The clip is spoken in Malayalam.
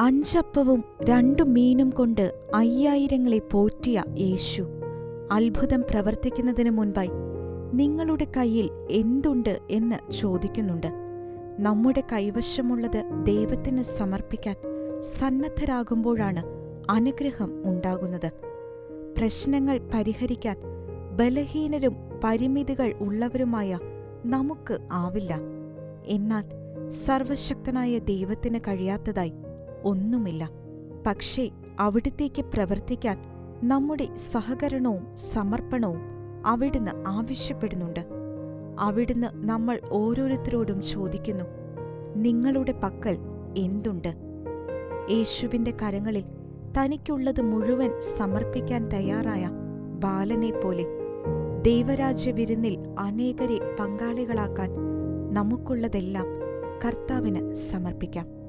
അഞ്ചപ്പവും രണ്ടു മീനും കൊണ്ട് അയ്യായിരങ്ങളെ പോറ്റിയ യേശു. അത്ഭുതം പ്രവർത്തിക്കുന്നതിന് മുൻപായി നിങ്ങളുടെ കയ്യിൽ എന്തുണ്ട് എന്ന് ചോദിക്കുന്നുണ്ട്. നമ്മുടെ കൈവശമുള്ളത് ദൈവത്തിന് സമർപ്പിക്കാൻ സന്നദ്ധരാകുമ്പോഴാണ് അനുഗ്രഹം ഉണ്ടാകുന്നത്. പ്രശ്നങ്ങൾ പരിഹരിക്കാൻ ബലഹീനരും പരിമിതികൾ ഉള്ളവരുമായ നമുക്ക് ആവില്ല. എന്നാൽ സർവശക്തനായ ദൈവത്തിന് കഴിയാത്തതായി ഒന്നുമില്ല. പക്ഷേ അവിടുത്തേക്ക് പ്രവർത്തിക്കാൻ നമ്മുടെ സഹകരണവും സമർപ്പണവും അവിടുന്ന് ആവശ്യപ്പെടുന്നുണ്ട്. അവിടുന്ന് നമ്മൾ ഓരോരുത്തരോടും ചോദിക്കുന്നു നിങ്ങളുടെ പക്കൽ എന്തുണ്ട്? യേശുവിന്റെ കരങ്ങളിൽ തനിക്കുള്ളത് മുഴുവൻ സമർപ്പിക്കാൻ തയ്യാറായ പോലെ ദൈവരാജ്യ വിരുന്നിൽ അനേകരെ പങ്കാളികളാക്കാൻ നമുക്കുള്ളതെല്ലാം കർത്താവിന് സമർപ്പിക്കാം.